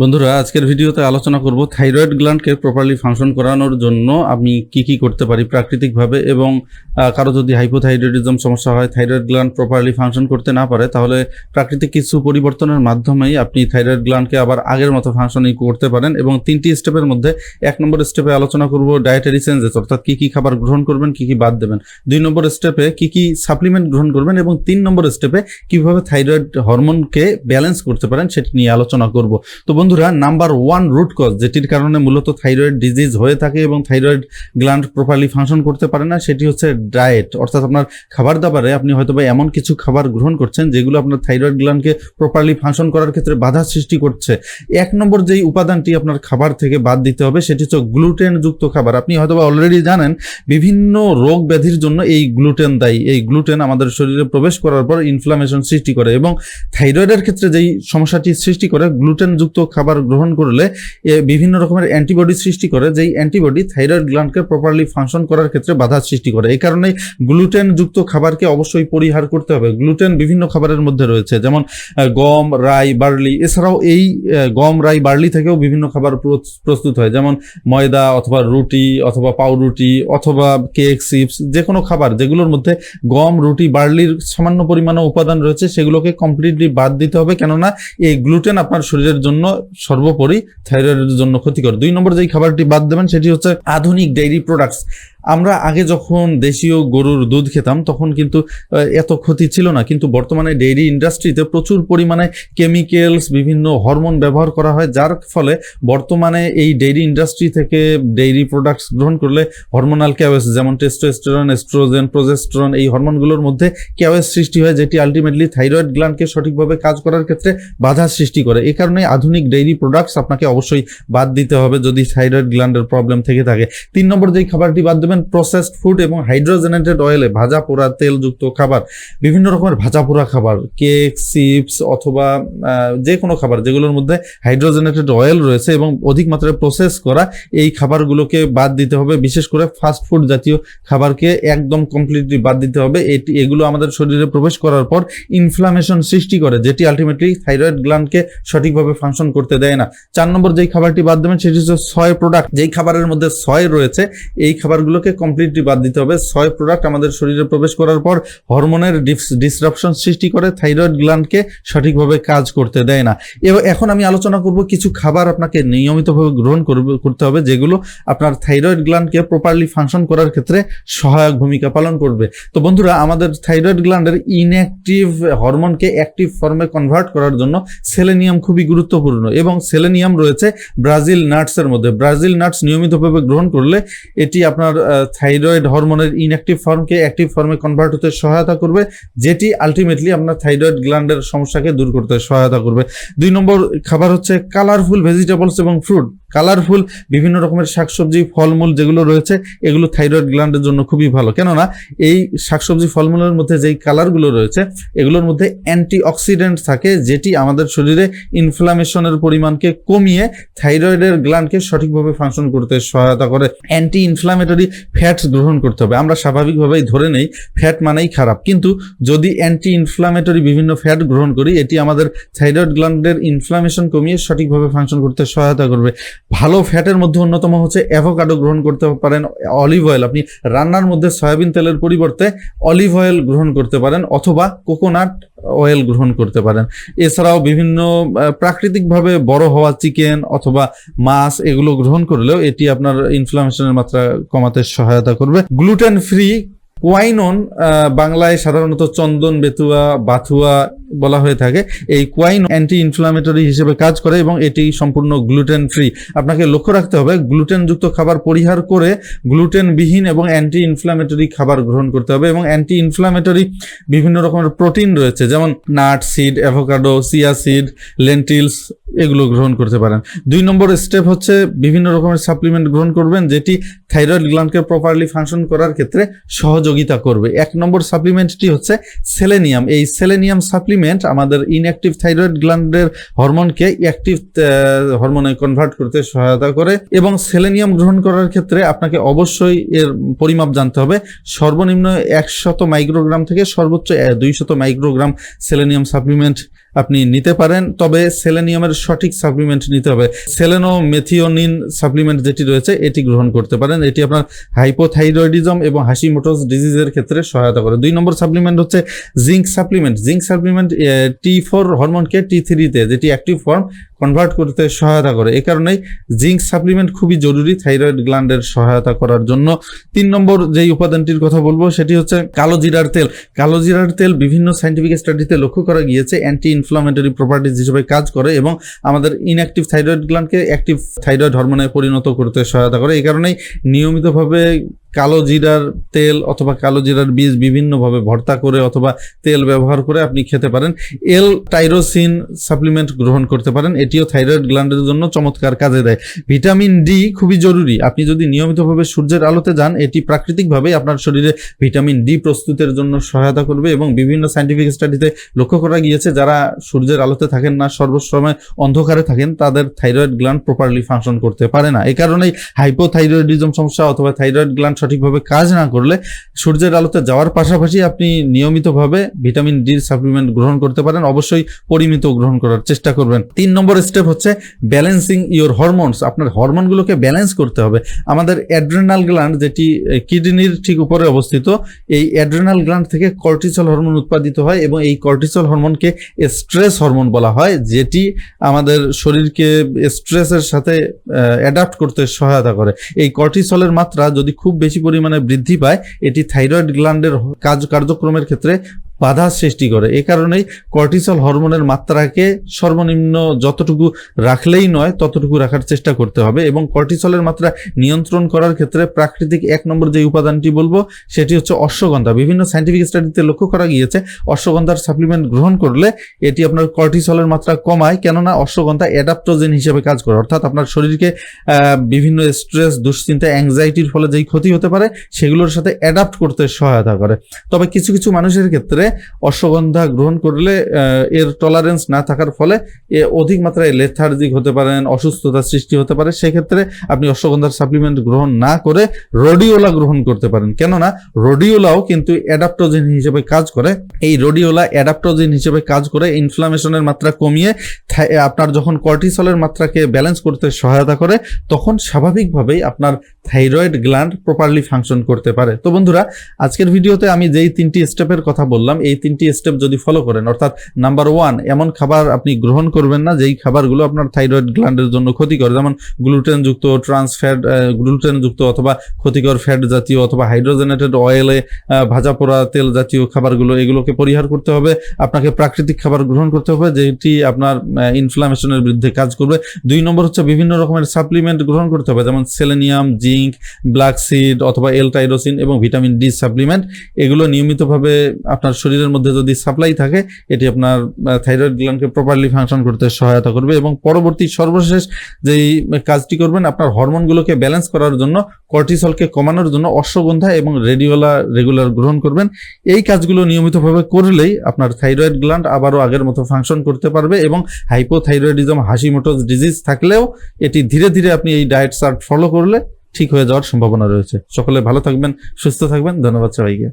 বন্ধুরা, আজকের ভিডিওতে আলোচনা করব থাইরয়েড গ্ল্যান্ডকে প্রপারলি ফাংশন করানোর জন্য আমি কি কি করতে পারি প্রাকৃতিকভাবে এবং কারও যদি হাইপোথাইরয়েডিজম সমস্যা হয়, থাইরয়েড গ্ল্যান্ড প্রপারলি ফাংশন করতে না পারে, তাহলে প্রাকৃতিক কিছু পরিবর্তনের মাধ্যমেই আপনি থাইরয়েড গ্ল্যান্ডকে আবার আগের মতো ফাংশনিং করতে পারেন এবং তিনটি স্টেপের মধ্যে এক নম্বর স্টেপে আলোচনা করব ডায়েটারি চেঞ্জেস অর্থাৎ কী কী খাবার গ্রহণ করবেন, কী কী বাদ দেবেন। দুই নম্বর স্টেপে কী কী সাপ্লিমেন্ট গ্রহণ করবেন এবং তিন নম্বর স্টেপে কীভাবে থাইরয়েড হরমোনকে ব্যালেন্স করতে পারেন, সেটি নিয়ে আলোচনা করব। তো বন্ধুরা, নাম্বার ওয়ান রুট কজ, যেটির কারণে মূলত থাইরয়েড ডিজিজ হয়ে থাকে এবং থাইরয়েড গ্ল্যান্ড প্রপারলি ফাংশন করতে পারে না, সেটি হচ্ছে ডায়েট। অর্থাৎ আপনার খাবার দাবারে আপনি হয়তো বা এমন কিছু খাবার গ্রহণ করছেন যেগুলো আপনার থাইরয়েড গ্ল্যান্ডকে প্রপারলি ফাংশন করার ক্ষেত্রে বাধা সৃষ্টি করছে। এক নম্বর যেই উপাদানটি আপনার খাবার থেকে বাদ দিতে হবে, সেটি হচ্ছে গ্লুটেন যুক্ত খাবার। আপনি হয়তো বা অলরেডি জানেন, বিভিন্ন রোগ ব্যাধির জন্য এই গ্লুটেন দায়ী। এই গ্লুটেন আমাদের শরীরে প্রবেশ করার পর ইনফ্লামেশন সৃষ্টি করে এবং থাইরয়েডের ক্ষেত্রে যেই সমস্যাটি সৃষ্টি করে গ্লুটেন যুক্ত খাবার গ্রহণ করলে এ বিভিন্ন রকমের অ্যান্টিবডি সৃষ্টি করে, যেই অ্যান্টিবডি থাইরয়েড গ্ল্যান্ডকে প্রপারলি ফাংশন করার ক্ষেত্রে বাধা সৃষ্টি করে। এই কারণে গ্লুটেন যুক্ত খাবারকে অবশ্যই পরিহার করতে হবে। গ্লুটেন বিভিন্ন খাবারের মধ্যে রয়েছে, যেমন গম, রাই, বার্লি, এছাড়াও এই গম, রাই, বার্লি থেকেও বিভিন্ন খাবার প্রস- প্রস্তুত হয়, যেমন ময়দা অথবা রুটি অথবা পাউরুটি অথবা কেক, চিপস যে কোনো খাবার, যেগুলোর মধ্যে গম, রুটি, বার্লির সামান্য পরিমাণে উপাদান রয়েছে, সেগুলোকে কমপ্লিটলি বাদ দিতে হবে। কেননা, এই গ্লুটেন আপনার শরীরের জন্য সর্বোপরি থাইরয়েডের জন্য ক্ষতিকর। দুই নম্বর যেই খাবারটি বাদ দেবেন সেটি হচ্ছে আধুনিক ডেইরি প্রোডাক্টস আমরা আগে যখন দেশীয় গরুর দুধ খেতাম, তখন কিন্তু এত ক্ষতি ছিল না। কিন্তু বর্তমানে ডেইরি ইন্ডাস্ট্রিতে প্রচুর পরিমাণে কেমিক্যালস, বিভিন্ন হরমোন ব্যবহার করা হয়, যার ফলে বর্তমানে এই ডেইরি ইন্ডাস্ট্রি থেকে ডেইরি প্রোডাক্টস গ্রহণ করলে হরমোনাল ক্যাওয়েস যেমন টেস্টোস্টেরন, এস্ট্রোজেন, প্রোজেস্টেরন, এই হরমোনগুলোর মধ্যে ক্যাওয়েস সৃষ্টি হয়, যেটি আলটিমেটলি থাইরয়েড গ্ল্যান্ডকে সঠিকভাবে কাজ করার ক্ষেত্রে বাধা সৃষ্টি করে। এই কারণে আধুনিক ডেইরি প্রোডাক্টস আপনাকে অবশ্যই বাদ দিতে হবে যদি থাইরয়েড গ্ল্যান্ডের প্রবলেম থেকে থাকে। তিন নম্বর যেই খাবারটি বাদ দেবেন প্রসেসড ফুড এবং হাইড্রোজেনেটেড অয়েলে ভাজা পোড়া তেলযুক্ত খাবার, বিভিন্ন রকমের ভাজা পোড়া খাবার, কেক, চিপস অথবা যে কোনো খাবার যেগুলোর মধ্যে হাইড্রোজেনেটেড অয়েল রয়েছে এবং অধিক মাত্রায় প্রসেস করা এই খাবারগুলোকে বাদ দিতে হবে। বিশেষ করে ফাস্ট ফুড জাতীয় খাবারকে একদম কমপ্লিটলি বাদ দিতে হবে। এটি, এগুলো আমাদের শরীরে প্রবেশ করার পর ইনফ্লামেশন সৃষ্টি করে, যেটি আলটিমেটলি থাইরয়েড গ্ল্যান্ডকে সঠিকভাবে ফাংশন করতে দেয় না। চার নম্বর যেই খাবারটি বাদ দেবেন, সেটি হচ্ছে সয় প্রোডাক্ট যেই খাবারের মধ্যে সয় রয়েছে, এই খাবারগুলোকে কমপ্লিটলি বাদ দিতে হবে। ছয় প্রোডাক্ট আমাদের শরীরে প্রবেশ করার পর হরমোনের ডিসরাপশন সৃষ্টি করে থাইরয়েড গ্ল্যান্ডকে সঠিকভাবে কাজ করতে দেয় না। এবং এখন আমি আলোচনা করব কিছু খাবার আপনাকে নিয়মিতভাবে গ্রহণ করতে হবে, যেগুলো আপনার থাইরয়েড গ্ল্যান্ডকে প্রপারলি ফাংশন করার ক্ষেত্রে সহায়ক ভূমিকা পালন করবে। তো বন্ধুরা, আমাদের থাইরয়েড গ্ল্যান্ডের ইনঅ্যাক্টিভ হরমোনকে অ্যাক্টিভ ফর্মে কনভার্ট করার জন্য সেলেনিয়াম খুবই গুরুত্বপূর্ণ এবং সেলেনিয়াম রয়েছে ব্রাজিল নাটসের মধ্যে। ব্রাজিল নাটস নিয়মিতভাবে গ্রহণ করলে এটি আপনার থাইরয়েড হরমোনের ইনঅ্যাক্টিভ ফর্মকে অ্যাক্টিভ ফর্মে কনভার্ট হতে সহায়তা করবে, যেটি আলটিমেটলি আপনার থাইরয়েড গ্ল্যান্ডের সমস্যাকে দূর করতে সহায়তা করবে। দুই নম্বর খাবার হচ্ছে কালারফুল ভেজিটেবলস এবং ফ্রুট কালারফুল বিভিন্ন রকমের শাকসবজি, ফলমূল যেগুলো রয়েছে, এগুলো থাইরয়েড গ্ল্যান্ডের জন্য খুবই ভালো। কেননা, এই শাকসবজি, ফলমূলের মধ্যে যেই কালারগুলো রয়েছে, এগুলোর মধ্যে অ্যান্টি অক্সিডেন্ট থাকে, যেটি আমাদের শরীরে ইনফ্লামেশনের পরিমাণকে কমিয়ে থাইরয়েডের গ্ল্যান্ডকে সঠিকভাবে ফাংশন করতে সহায়তা করে। অ্যান্টি ইনফ্লামেটরি ফ্যাটস গ্রহণ করতে হবে। আমরা স্বাভাবিকভাবেই ধরে নেই ফ্যাট মানেই খারাপ। কিন্তু যদি অ্যান্টি ইনফ্লামেটরি বিভিন্ন ফ্যাট গ্রহণ করি, এটি আমাদের থাইরয়েড গ্ল্যান্ডের ইনফ্লামেশন কমিয়ে সঠিকভাবে ফাংশন করতে সহায়তা করবে। ভালো ফ্যাটের মধ্যে অন্যতম হচ্ছে অ্যাভোকাডো গ্রহণ করতে পারেন অলিভ অয়েল আপনি রান্নার মধ্যে সয়াবিন তেলের পরিবর্তে অলিভ অয়েল গ্রহণ করতে পারেন, অথবা কোকোনাট অয়েল গ্রহণ করতে পারেন। এছাড়াও বিভিন্ন প্রাকৃতিকভাবে বড় হওয়া চিকেন অথবা মাছ, এগুলো গ্রহণ করলেও এটি আপনার ইনফ্লামেশনের মাত্রা কমাতে সহায়তা করবে। গ্লুটেন ফ্রি কোয়াইনন বাংলায় সাধারণত চন্দন, বেতুয়া, বাথুয়া বলা হয়ে থাকে। এই কোয়াইন অ্যান্টি ইনফ্লামেটরি হিসেবে কাজ করে এবং এটি সম্পূর্ণ গ্লুটেন ফ্রি আপনাকে লক্ষ্য রাখতে হবে গ্লুটেন যুক্ত খাবার পরিহার করে গ্লুটেন বিহীন এবং অ্যান্টি ইনফ্লামেটরি খাবার গ্রহণ করতে হবে এবং অ্যান্টি ইনফ্লামেটরি বিভিন্ন রকমের প্রোটিন রয়েছে, যেমন nut seed, avocado chia seed, lentils, এগুলো গ্রহণ করতে পারেন। দুই নম্বর স্টেপ হচ্ছে বিভিন্ন রকমের সাপ্লিমেন্ট গ্রহণ করবেন, যেটি থাইরয়েড গ্ল্যান্ডকে প্রপারলি ফাংশন করার ক্ষেত্রে সহযোগিতা করবে। এক নম্বর সাপ্লিমেন্টটি হচ্ছে সেলেনিয়াম এই সেলেনিয়াম সাপ্লিমেন্ট আমাদের ইনঅ্যাক্টিভ থাইরয়েড গ্ল্যান্ডের হরমোনকে অ্যাক্টিভ হরমোনে কনভার্ট করতে সহায়তা করে এবং সেলেনিয়াম গ্রহণ করার ক্ষেত্রে আপনাকে অবশ্যই এর পরিমাপ জানতে হবে। সর্বনিম্ন একশত মাইক্রোগ্রাম থেকে সর্বোচ্চ দুইশত মাইক্রোগ্রাম সেলেনিয়াম সাপ্লিমেন্ট আপনি নিতে পারেন, তবে সেলেনিয়ামের সঠিক সাপ্লিমেন্ট নিতে হবে। সেলেনো মেথিওনিন সাপ্লিমেন্ট যেটি রয়েছে, এটি গ্রহণ করতে পারেন। এটি আপনার হাইপোথাইরয়েডিজম এবং হাসি হাসিমোটোস ডিজিজের ক্ষেত্রে সহায়তা করে। দুই নম্বর সাপ্লিমেন্ট হচ্ছে zinc supplement. Zinc supplement T four হরমোনকে T থ্রিতে, যেটি অ্যাক্টিভ ফর্ম, কনভার্ট করতে সহায়তা করে। এ কারণেই জিঙ্ক সাপ্লিমেন্ট খুবই জরুরি থাইরয়েড গ্ল্যান্ডের সহায়তা করার জন্য। তিন নম্বর যেই উপাদানটির কথা বলব, সেটি হচ্ছে কালো জিরার তেল। কালো জিরার তেল বিভিন্ন সাইন্টিফিক স্টাডিতে লক্ষ্য করা গিয়েছে অ্যান্টি ইনফ্লামেটরি প্রপার্টিজ হিসেবে কাজ করে এবং আমাদের ইনঅ্যাক্টিভ থাইরয়েড গ্ল্যান্ডকে অ্যাক্টিভ থাইরয়েড হরমোনে পরিণত করতে সহায়তা করে। এই কারণেই নিয়মিতভাবে কালো জিরার তেল অথবা কালো জিরার বীজ বিভিন্নভাবে ভর্তা করে অথবা তেল ব্যবহার করে আপনি খেতে পারেন। এল টাইরোসিন সাপ্লিমেন্ট গ্রহণ করতে পারেন। এটিও থাইরয়েড গ্ল্যান্ডের জন্য চমৎকার কাজে দেয়। ভিটামিন ডি খুবই জরুরি। আপনি যদি নিয়মিতভাবে সূর্যের আলোতে যান, এটি প্রাকৃতিকভাবেই আপনার শরীরে ভিটামিন ডি প্রস্তুতের জন্য সহায়তা করবে এবং বিভিন্ন সাইন্টিফিক স্টাডিতে লক্ষ্য করা গিয়েছে, যারা সূর্যের আলোতে থাকেন না, সর্বসময় অন্ধকারে থাকেন, তাদের থাইরয়েড গ্ল্যান্ড প্রপারলি ফাংশন করতে পারে না। এই কারণেই হাইপোথাইরয়েডিজম সমস্যা অথবা থাইরয়েড গ্ল্যান্ড সঠিকভাবে কাজ না করলে সূর্যের আলোতে যাওয়ার পাশাপাশি আপনি নিয়মিতভাবে ভিটামিন ডির সাপ্লিমেন্ট গ্রহণ করতে পারেন। অবশ্যই পরিমিত গ্রহণ করার চেষ্টা করবেন। তিন নম্বর স্টেপ হচ্ছে ব্যালেন্সিং ইওর হরমোনস। আপনার হরমোনগুলোকে ব্যালেন্স করতে হবে। আমাদের অ্যাড্রেনাল গ্ল্যান্ড যেটি কিডনির ঠিক উপরে অবস্থিত, এই অ্যাড্রেনাল গ্ল্যান্ড থেকে কর্টিসল হরমোন উৎপাদিত হয় এবং এই কর্টিসল হরমোনকে স্ট্রেস হরমোন বলা হয়, যেটি আমাদের শরীরকে স্ট্রেসের সাথে অ্যাডাপ্ট করতে সহায়তা করে। এই কর্টিসলের মাত্রা যদি খুব বেশি পরিমাণে বৃদ্ধি পায় এটি থাইরয়েড গ্ল্যান্ডের কাজ কার্যক্রমের ক্ষেত্রে বাধা সৃষ্টি করে। এ কারণেই কর্টিসল হরমোনের মাত্রাকে সর্বনিম্ন যতটুকু রাখলেই নয়, ততটুকু রাখার চেষ্টা করতে হবে এবং কর্টিসলের মাত্রা নিয়ন্ত্রণ করার ক্ষেত্রে প্রাকৃতিক এক নম্বর যে উপাদানটি বলব, সেটি হচ্ছে অশ্বগন্ধা। বিভিন্ন সাইন্টিফিক স্টাডিতে লক্ষ্য করা গিয়েছে, অশ্বগন্ধার সাপ্লিমেন্ট গ্রহণ করলে এটি আপনার কর্টিসলের মাত্রা কমায়, কেননা অশ্বগন্ধা অ্যাডাপ্টোজেন হিসেবে কাজ করে। অর্থাৎ আপনার শরীরকে বিভিন্ন স্ট্রেস দুশ্চিন্তা অ্যাংজাইটির ফলে যেই ক্ষতি হতে পারে, সেগুলোর সাথে অ্যাডাপ্ট করতে সহায়তা করে। তবে কিছু কিছু মানুষের ক্ষেত্রে অশ্বগন্ধা গ্রহণ করলে এর টলারেন্স না থাকার ফলে এ অধিক মাত্রায় লেথার্জিক হতে পারেন অসুস্থতা সৃষ্টি হতে পারে। সেক্ষেত্রে আপনি অশ্বগন্ধার সাপ্লিমেন্ট গ্রহণ না করে রডিওলা গ্রহণ করতে পারেন। কেননা রডিওলাও কিন্তু অ্যাডাপ্টোজেন হিসেবে কাজ করে। এই রডিওলা অ্যাডাপ্টোজেন হিসেবে কাজ করে ইনফ্লামেশনের মাত্রা কমিয়ে আপনার যখন কর্টিসলের মাত্রাকে ব্যালেন্স করতে সহায়তা করে, তখন স্বাভাবিকভাবেই আপনার থাইরয়েড গ্ল্যান্ড প্রপারলি ফাংশন করতে পারে। তো বন্ধুরা, আজকের ভিডিওতে আমি যেই তিনটি স্টেপের কথা বললাম এই তিনটি স্টেপ যদি ফলো করেন, অর্থাৎ নাম্বার ওয়ান এমন খাবার আপনি গ্রহণ করবেন না যেই খাবারগুলো আপনার থাইরয়েড গ্ল্যান্ডের জন্য ক্ষতিকর, যেমন গ্লুটেন যুক্ত ট্রান্স ফ্যাট গ্লুটেন যুক্ত অথবা ক্ষতিকর ফ্যাট জাতীয় অথবা হাইড্রোজেনেটেড অয়েলে ভাজা পোড়া তেল জাতীয় খাবারগুলো, এগুলোকে পরিহার করতে হবে। আপনাকে প্রাকৃতিক খাবার গ্রহণ করতে হবে যেটি আপনার ইনফ্লামেশনের বিরুদ্ধে কাজ করবে। দুই নম্বর হচ্ছে বিভিন্ন রকমের সাপ্লিমেন্ট গ্রহণ করতে হবে, যেমন সেলেনিয়াম জিঙ্ক ব্ল্যাক সিড অথবা এল টাইরোসিন এবং ভিটামিন ডি সাপ্লিমেন্ট এগুলো নিয়মিতভাবে আপনার শরীরের মধ্যে যদি সাপ্লাই থাকে, এটি আপনার থাইরয়েড গ্ল্যান্ডকে প্রপারলি ফাংশন করতে সহায়তা করবে এবং পরবর্তী সর্বশেষ যেই কাজটি করবেন, আপনার হরমোনগুলোকে ব্যালেন্স করার জন্য কর্টিসলকে কমানোর জন্য অশ্বগন্ধা এবং রেডিওলা রেগুলার গ্রহণ করবেন। এই কাজগুলো নিয়মিতভাবে করলেই আপনার থাইরয়েড গ্ল্যান্ড আবারও আগের মতো ফাংশন করতে পারবে এবং হাইপোথাইরয়েডিজম হাসিমোটোস ডিজিজ থাকলেও এটি ধীরে ধীরে আপনি এই ডায়েট চার্ট ফলো করলে ঠিক হয়ে যাওয়ার সম্ভাবনা রয়েছে। সকলে ভালো থাকবেন, সুস্থ থাকবেন। ধন্যবাদ সবাইকে।